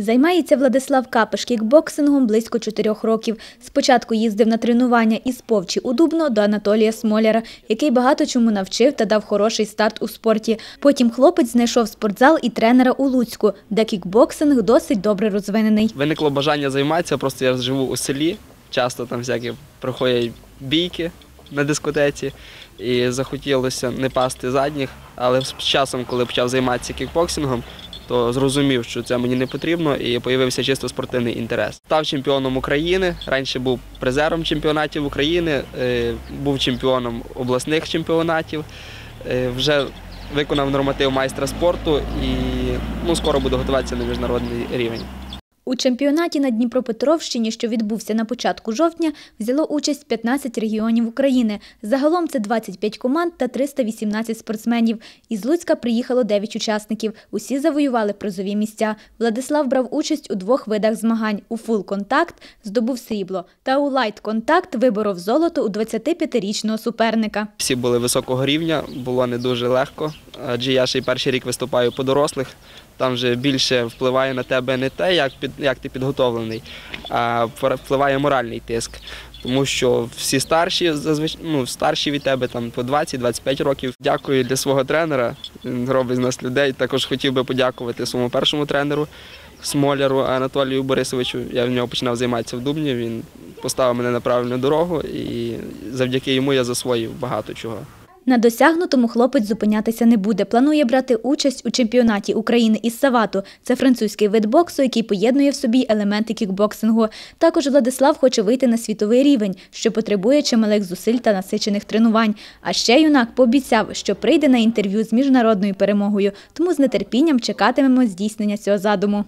Займається Владислав Капиш кікбоксингом близько чотирьох років. Спочатку їздив на тренування із Повчі у Дубно до Анатолія Смоляра, який багато чому навчив та дав хороший старт у спорті. Потім хлопець знайшов спортзал і тренера у Луцьку, де кікбоксинг досить добре розвинений. Виникло бажання займатися, просто я живу у селі, часто там всякі проходять бійки на дискотеці, і захотілося не пасти задніх, але з часом, коли почав займатися кікбоксингом, то зрозумів, що це мені не потрібно, і з'явився чисто спортивний інтерес. Став чемпіоном України. Раніше був призером чемпіонатів України, е, був чемпіоном обласних чемпіонатів. Е, Вже виконав норматив майстра спорту і ну, скоро буду готуватися на міжнародний рівень. У чемпіонаті на Дніпропетровщині, що відбувся на початку жовтня, взяло участь 15 регіонів України. Загалом це 25 команд та 318 спортсменів. Із Луцька приїхало 9 учасників. Усі завоювали призові місця. Владислав брав участь у двох видах змагань. У фул-контакт здобув срібло, та у лайт-контакт виборов золото у 25-річного суперника. Всі були високого рівня, було не дуже легко, адже я ще й перший рік виступаю по дорослих. Там вже більше впливає на тебе не те, як, під, як ти підготовлений, а впливає моральний тиск. Тому що всі старші, ну, старші від тебе там по 20-25 років. Дякую для свого тренера. Він робить з нас людей. Також хотів би подякувати своєму першому тренеру Смоляру Анатолію Борисовичу. Я в нього починав займатися в Дубні. Він поставив мене на правильну дорогу, і завдяки йому я засвоїв багато чого. На досягнутому хлопець зупинятися не буде. Планує брати участь у чемпіонаті України із Савату. Це французький вид боксу, який поєднує в собі елементи кікбоксингу. Також Владислав хоче вийти на світовий рівень, що потребує чималих зусиль та насичених тренувань. А ще юнак пообіцяв, що прийде на інтерв'ю з міжнародною перемогою, тому з нетерпінням чекатимемо здійснення цього задуму.